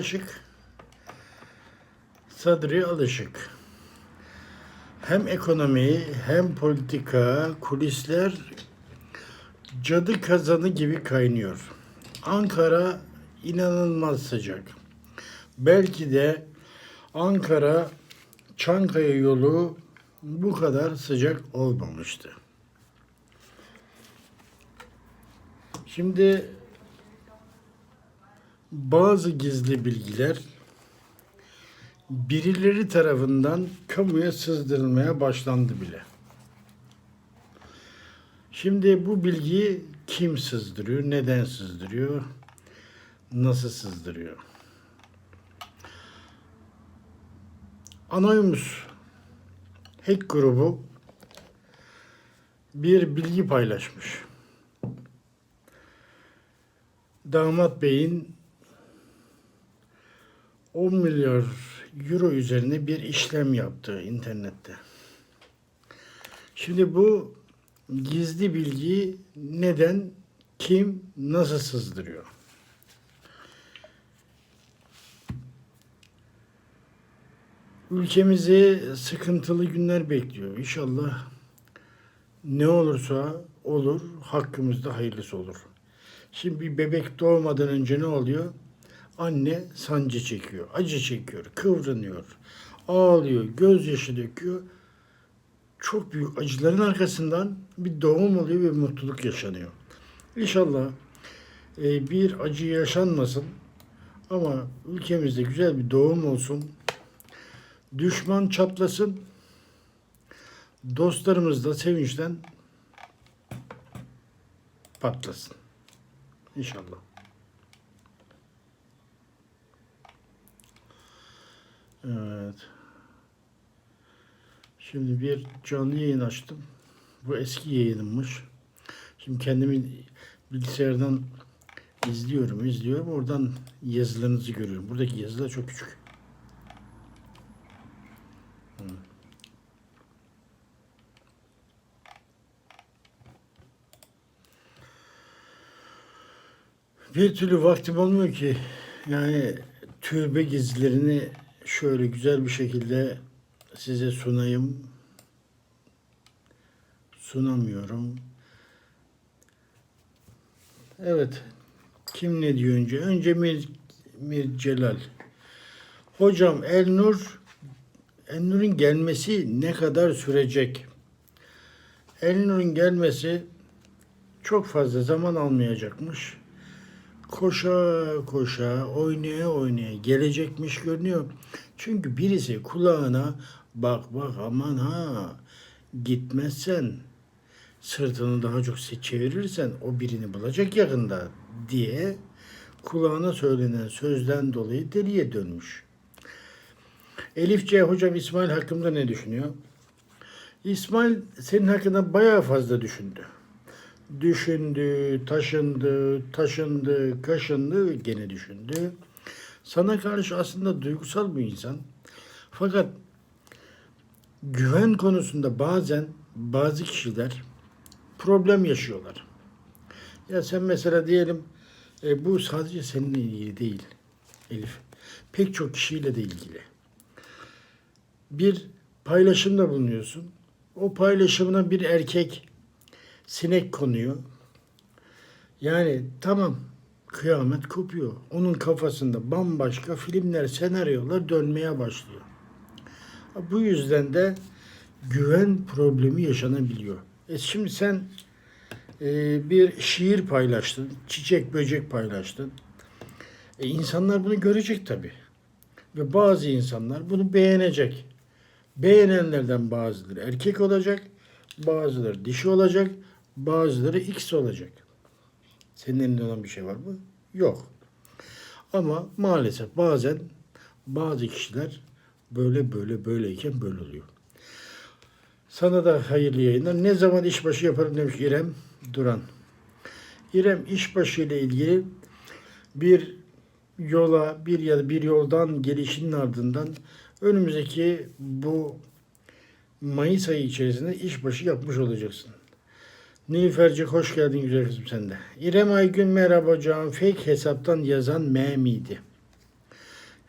Alışık, Sadri Alışık. Hem ekonomi hem politika, kulisler cadı kazanı gibi kaynıyor. Ankara inanılmaz sıcak. Belki de Ankara Çankaya yolu bu kadar sıcak olmamıştı. Şimdi bazı gizli bilgiler birileri tarafından kamuya sızdırılmaya başlandı bile. Şimdi bu bilgiyi kim sızdırıyor, neden sızdırıyor, nasıl sızdırıyor? Anonymous hack grubu bir bilgi paylaşmış. Damat Bey'in 10 milyar euro üzerine bir işlem yaptığı internette. Şimdi bu gizli bilgiyi neden, kim, nasıl sızdırıyor? Ülkemizi sıkıntılı günler bekliyor. İnşallah ne olursa olur, hakkımızda hayırlısı olur. Şimdi bir bebek doğmadan önce ne oluyor? Anne sancı çekiyor, acı çekiyor, kıvranıyor, ağlıyor, gözyaşı döküyor. Çok büyük acıların arkasından bir doğum oluyor ve mutluluk yaşanıyor. İnşallah e, bir acı yaşanmasın ama ülkemizde güzel bir doğum olsun. Düşman çatlasın. Dostlarımız da sevinçten patlasın. İnşallah. Evet. Şimdi bir canlı yayın açtım. Bu eski yayınımmış. Şimdi kendimi bilgisayardan izliyorum, izliyorum. Oradan yazılarınızı görüyorum. Buradaki yazılar çok küçük. Bir türlü vaktim olmuyor ki. Yani türbe gezilerini şöyle güzel bir şekilde size sunayım. Sunamıyorum. Evet. Kim ne diyor önce? Önce Mir, Mir Celal. Hocam Elnur Elnur'un gelmesi ne kadar sürecek? Elnur'un gelmesi çok fazla zaman almayacakmış. Koşa koşa, oynaya oynaya gelecekmiş görünüyor. Çünkü birisi kulağına bak bak aman ha gitmezsen sırtını daha çok se- çevirirsen o birini bulacak yakında diye kulağına söylenen sözden dolayı deliye dönmüş. Elif C. Hocam İsmail hakkında ne düşünüyor? İsmail senin hakkında bayağı fazla düşündü. Düşündü, taşındı, taşındı, kaşındı, gene düşündü. Sana karşı aslında duygusal bir insan. Fakat güven konusunda bazen bazı kişiler problem yaşıyorlar. Ya sen mesela diyelim e, bu sadece seninle ilgili değil Elif. Pek çok kişiyle de ilgili. Bir paylaşımda bulunuyorsun. O paylaşımına bir erkek sinek konuyor. Yani tamam kıyamet kopuyor. Onun kafasında bambaşka filmler, senaryolar dönmeye başlıyor. Bu yüzden de güven problemi yaşanabiliyor. E şimdi sen e, bir şiir paylaştın, çiçek böcek paylaştın. E insanlar bunu görecek tabii. Ve bazı insanlar bunu beğenecek. Beğenenlerden bazıları erkek olacak, bazıları dişi olacak, bazıları X olacak. Senin elinde olan bir şey var mı? Yok. Ama maalesef bazen bazı kişiler böyle böyle böyleyken böyle oluyor. Sana da hayırlı yayınlar. Ne zaman işbaşı yaparım demiş İrem Duran. İrem işbaşı ile ilgili bir yola bir ya da bir yoldan gelişinin ardından önümüzdeki bu Mayıs ayı içerisinde işbaşı yapmış olacaksın. Nilüfercik hoş geldin güzel kızım sen de. İrem Aygün merhaba hocam. Fake hesaptan yazan M miydi?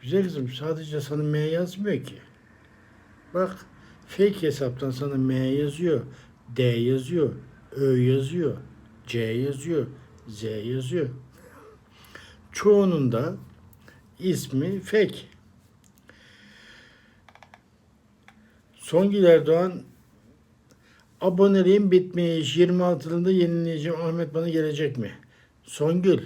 Güzel kızım sadece sana M yazmıyor ki. Bak fake hesaptan sana M yazıyor. D yazıyor. Ö yazıyor. C yazıyor. Z yazıyor. Çoğunun da ismi fake. Songül Erdoğan aboneliğim bitmiş. 26 yılında yenileyeceğim. Ahmet bana gelecek mi? Songül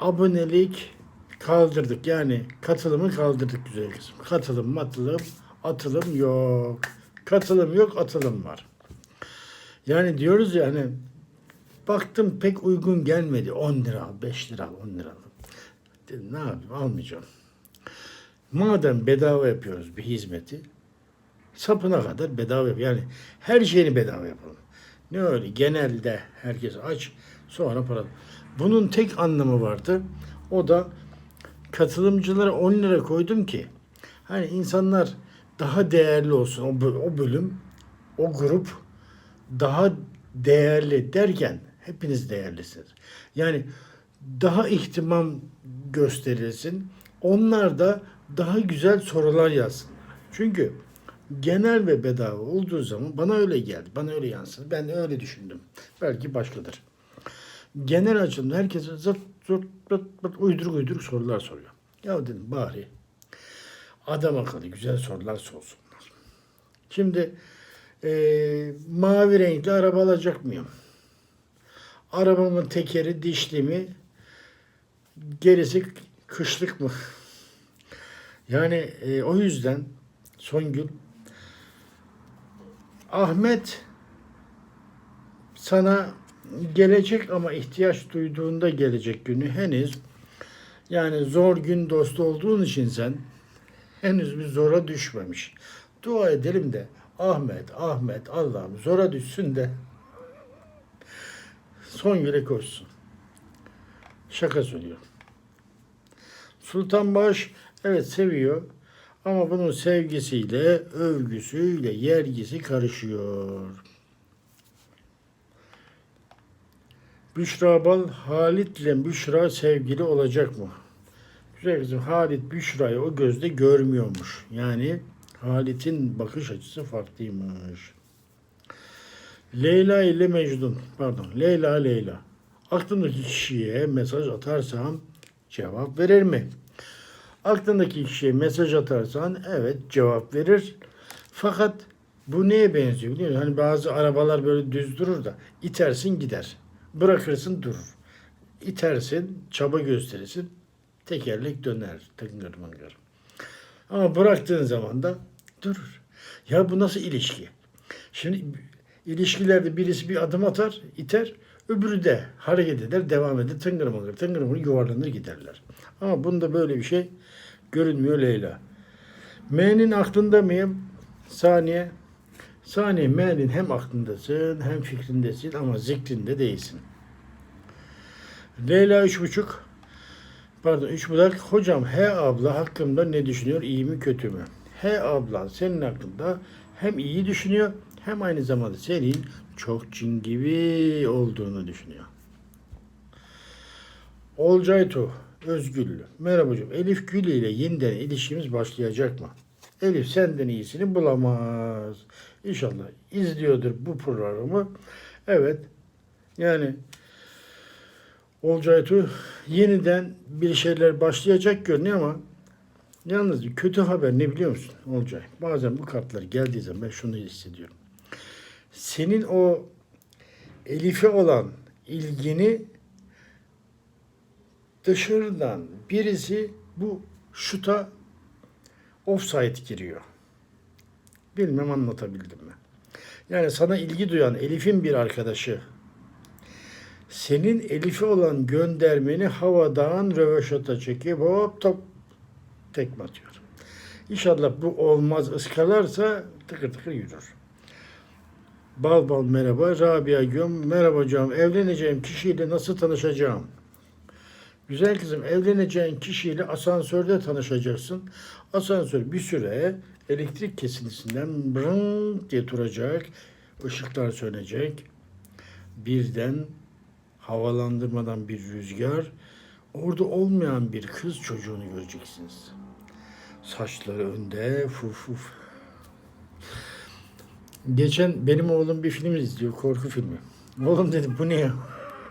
abonelik kaldırdık. Yani katılımı kaldırdık güzel kızım. Katılım, matılım, atılım yok. Katılım yok, atılım var. Yani diyoruz ya hani baktım pek uygun gelmedi. 10 lira al, 5 lira al, 10 lira. Dedim ne yapayım almayacağım. Madem bedava yapıyoruz bir hizmeti sapına kadar bedava yap. Yani her şeyini bedava yapalım. Ne öyle genelde herkes aç sonra para. Bunun tek anlamı vardı. O da katılımcılara 10 lira koydum ki hani insanlar daha değerli olsun o, o bölüm o grup daha değerli derken hepiniz değerlisiniz. Yani daha ihtimam gösterilsin. Onlar da daha güzel sorular yazsınlar. Çünkü genel ve bedava olduğu zaman bana öyle geldi. Bana öyle yansıdı. Ben öyle düşündüm. Belki başkadır. Genel açımda herkese zırt zırt zırt zırt uyduruk uyduruk sorular soruyor. Ya dedim bari adam akıllı güzel sorular sorsunlar. Şimdi eee, mavi renkli araba alacak mıyım? Arabamın tekeri dişli mi? Gerisi kışlık mı? Yani e, o yüzden Songül Ahmet sana gelecek ama ihtiyaç duyduğunda gelecek günü henüz yani zor gün dostu olduğun için sen henüz bir zora düşmemiş. Dua edelim de Ahmet, Ahmet Allah'ım zora düşsün de son güle koşsun. Şaka söylüyorum. Sultan Baş evet seviyor ama bunun sevgisiyle, övgüsüyle yergisi karışıyor. Büşra Bal Halit ile Büşra sevgili olacak mı? Güzel kızım Halit Büşra'yı o gözle görmüyormuş. Yani Halit'in bakış açısı farklıymış. Leyla ile Mecnun, pardon Leyla Leyla. Aklımdaki kişiye mesaj atarsam cevap verir mi? Aklındaki kişiye mesaj atarsan evet cevap verir. Fakat bu neye benziyor biliyor musun? Hani bazı arabalar böyle düz durur da itersin gider. Bırakırsın durur. İtersin, çaba gösterirsin. Tekerlek döner. Tıngır mıngır. Ama bıraktığın zaman da durur. Ya bu nasıl ilişki? Şimdi ilişkilerde birisi bir adım atar, iter. Öbürü de hareket eder, devam eder. Tıngır mıngır, tıngır mıngır yuvarlanır giderler. Ama bunda böyle bir şey görünmüyor Leyla. M'nin aklında mıyım? Saniye. Saniye M'nin hem aklındasın hem fikrindesin ama zikrinde değilsin. Leyla üç buçuk. Pardon üç budak. Hocam H abla hakkımda ne düşünüyor? iyi mi kötü mü? H abla senin hakkında hem iyi düşünüyor hem aynı zamanda senin çok cin gibi olduğunu düşünüyor. Olcay Tu, Özgüllü. Merhaba hocam. Elif Gül ile yeniden ilişkimiz başlayacak mı? Elif senden iyisini bulamaz. İnşallah izliyordur bu programı. Evet. Yani Olcay Tu yeniden bir şeyler başlayacak görünüyor ama yalnız kötü haber ne biliyor musun Olcay? Bazen bu kartlar geldiği zaman ben şunu hissediyorum. Senin o Elif'e olan ilgini dışarıdan birisi bu şuta offside giriyor. Bilmem anlatabildim mi? Yani sana ilgi duyan Elif'in bir arkadaşı senin Elif'e olan göndermeni havadan röveşata çekip hop top tekme atıyor. İnşallah bu olmaz ıskalarsa tıkır tıkır yürür. Bal bal merhaba. Rabia Göm merhaba hocam. Evleneceğim kişiyle nasıl tanışacağım? Güzel kızım evleneceğin kişiyle asansörde tanışacaksın. Asansör bir süre elektrik kesintisinden brın diye duracak. Işıklar sönecek. Birden havalandırmadan bir rüzgar orada olmayan bir kız çocuğunu göreceksiniz. Saçları önde, fuf fuf. Geçen benim oğlum bir film izliyor, korku filmi. Oğlum dedim bu ne ya?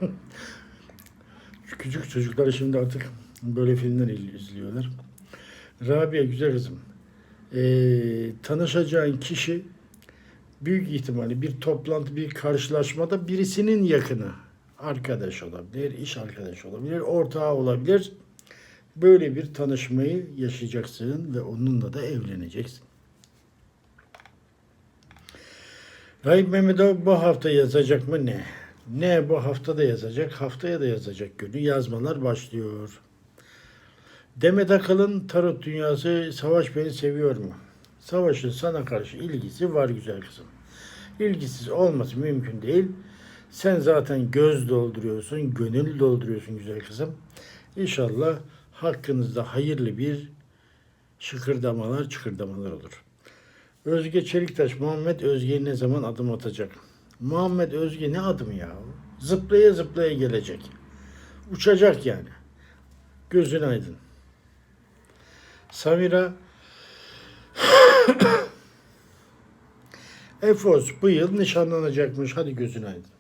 Küçük çocuklar şimdi artık böyle filmler izliyorlar. Rabia güzel kızım. Ee, tanışacağın kişi büyük ihtimalle bir toplantı, bir karşılaşmada birisinin yakını. Arkadaş olabilir, iş arkadaşı olabilir, ortağı olabilir. Böyle bir tanışmayı yaşayacaksın ve onunla da evleneceksin. Rahip Mehmetov bu hafta yazacak mı ne? Ne bu hafta da yazacak, haftaya da yazacak günü yazmalar başlıyor. Demet Akalın tarot dünyası Savaş beni seviyor mu? Savaş'ın sana karşı ilgisi var güzel kızım. İlgisiz olması mümkün değil. Sen zaten göz dolduruyorsun, gönül dolduruyorsun güzel kızım. İnşallah hakkınızda hayırlı bir şıkırdamalar, çıkırdamalar olur. Özge Çeliktaş, Muhammed Özge ne zaman adım atacak? Muhammed Özge ne adım ya? Zıplaya zıplaya gelecek. Uçacak yani. Gözün aydın. Samira Efos bu yıl nişanlanacakmış. Hadi gözün aydın.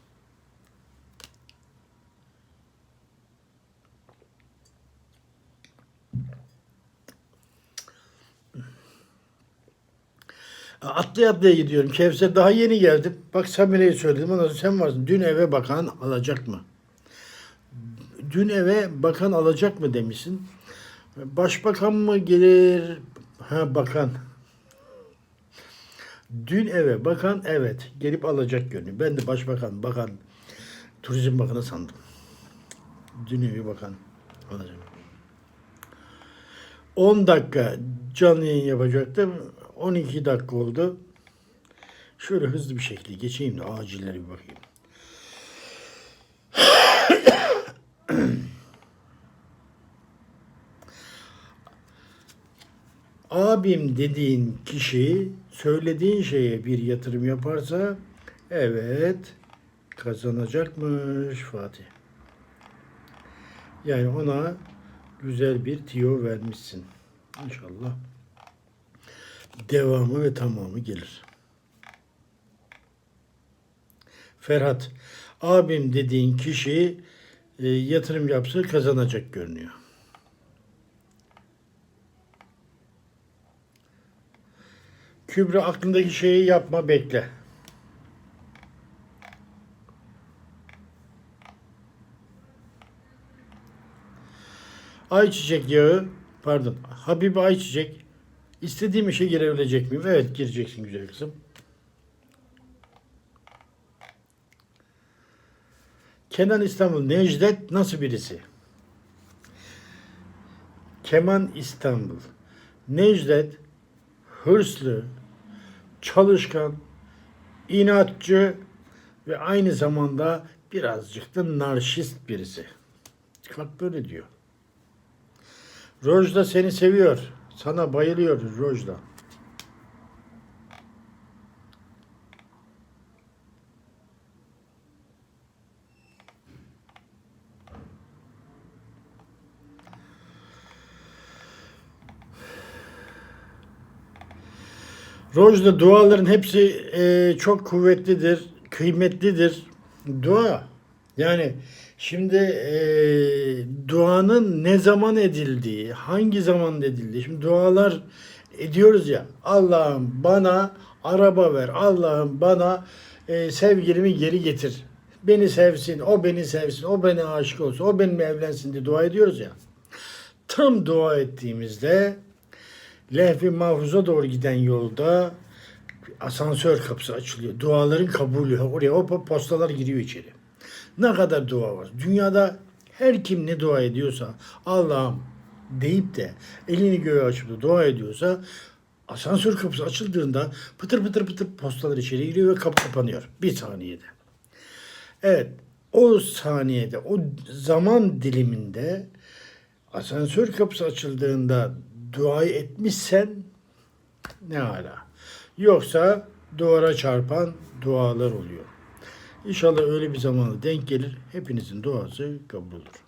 Atlaya atlaya gidiyorum. Kevser daha yeni geldim. Bak Samire'ye söyledim. Ondan sonra sen varsın. Dün eve bakan alacak mı? Dün eve bakan alacak mı demişsin. Başbakan mı gelir? Ha bakan. Dün eve bakan evet gelip alacak gönlü. Ben de başbakan, bakan, turizm bakanı sandım. Dün evi bakan alacak. 10 dakika canlı yayın yapacaktım. 12 dakika oldu. Şöyle hızlı bir şekilde geçeyim de acillere bir bakayım. Abim dediğin kişi söylediğin şeye bir yatırım yaparsa evet kazanacakmış Fatih. Yani ona güzel bir tiyo vermişsin. İnşallah devamı ve tamamı gelir. Ferhat, abim dediğin kişi e, yatırım yapsa kazanacak görünüyor. Kübra aklındaki şeyi yapma bekle. Ayçiçek yağı, pardon, Habibi Ayçiçek İstediğim işe girebilecek miyim? Evet gireceksin güzel kızım. Kenan İstanbul Necdet nasıl birisi? Keman İstanbul Necdet hırslı, çalışkan, inatçı ve aynı zamanda birazcık da narşist birisi. Kalk böyle diyor. Rojda seni seviyor. Sana bayılıyoruz Rojda. Rojda duaların hepsi e, çok kuvvetlidir, kıymetlidir. Dua yani şimdi e, duanın ne zaman edildiği, hangi zaman edildiği. Şimdi dualar ediyoruz ya. Allah'ım bana araba ver. Allah'ım bana e, sevgilimi geri getir. Beni sevsin, o beni sevsin, o beni aşık olsun, o benimle evlensin diye dua ediyoruz ya. Tam dua ettiğimizde lehvi mahfuza doğru giden yolda asansör kapısı açılıyor. Duaların kabulü. Oraya o postalar giriyor içeri. Ne kadar dua var. Dünyada her kim ne dua ediyorsa Allah'ım deyip de elini göğe açıp da dua ediyorsa asansör kapısı açıldığında pıtır pıtır pıtır postalar içeri giriyor ve kapı kapanıyor. Bir saniyede. Evet o saniyede o zaman diliminde asansör kapısı açıldığında duayı etmişsen ne hala. Yoksa duvara çarpan dualar oluyor. İnşallah öyle bir zamana denk gelir. Hepinizin duası kabul olur.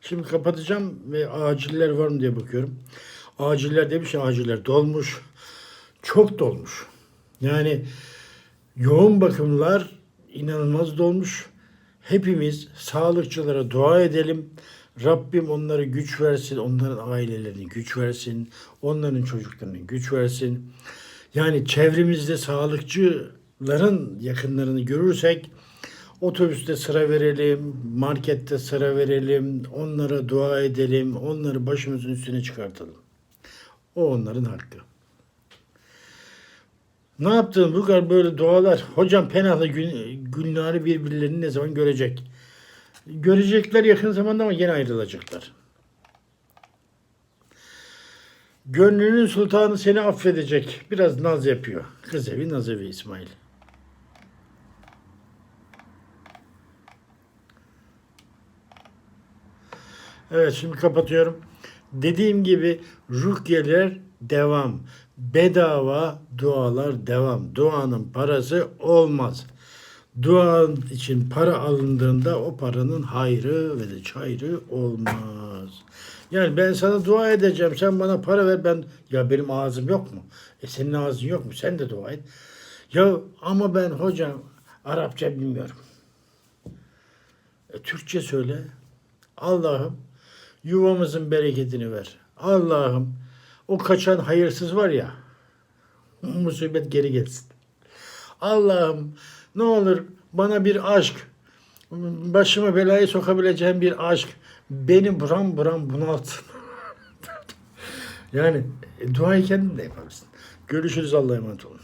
Şimdi kapatacağım ve aciller var mı diye bakıyorum. Aciller demiş ya aciller dolmuş. Çok dolmuş. Yani yoğun bakımlar inanılmaz dolmuş. Hepimiz sağlıkçılara dua edelim. Rabbim onlara güç versin, onların ailelerine güç versin, onların çocuklarına güç versin. Yani çevremizde sağlıkçıların yakınlarını görürsek otobüste sıra verelim, markette sıra verelim, onlara dua edelim, onları başımızın üstüne çıkartalım. O onların hakkı. Ne yaptın bu kadar böyle dualar? Hocam Penah'la Gülnar'ı birbirlerini ne zaman görecek? Görecekler yakın zamanda ama yine ayrılacaklar. Gönlünün sultanı seni affedecek. Biraz naz yapıyor. Kız evi naz evi İsmail. Evet şimdi kapatıyorum. Dediğim gibi rukiyeler devam. Bedava dualar devam. Duanın parası olmaz. Dua için para alındığında o paranın hayrı ve de çayrı olmaz. Yani ben sana dua edeceğim. Sen bana para ver ben ya benim ağzım yok mu? E senin ağzın yok mu? Sen de dua et. Ya ama ben hocam Arapça bilmiyorum. E, Türkçe söyle. Allah'ım yuvamızın bereketini ver. Allah'ım o kaçan hayırsız var ya musibet geri gelsin. Allah'ım ne olur bana bir aşk başıma belayı sokabileceğim bir aşk beni buram buram bunaltsın. yani e, duayı kendin de yapabilirsin. Görüşürüz Allah'a emanet olun.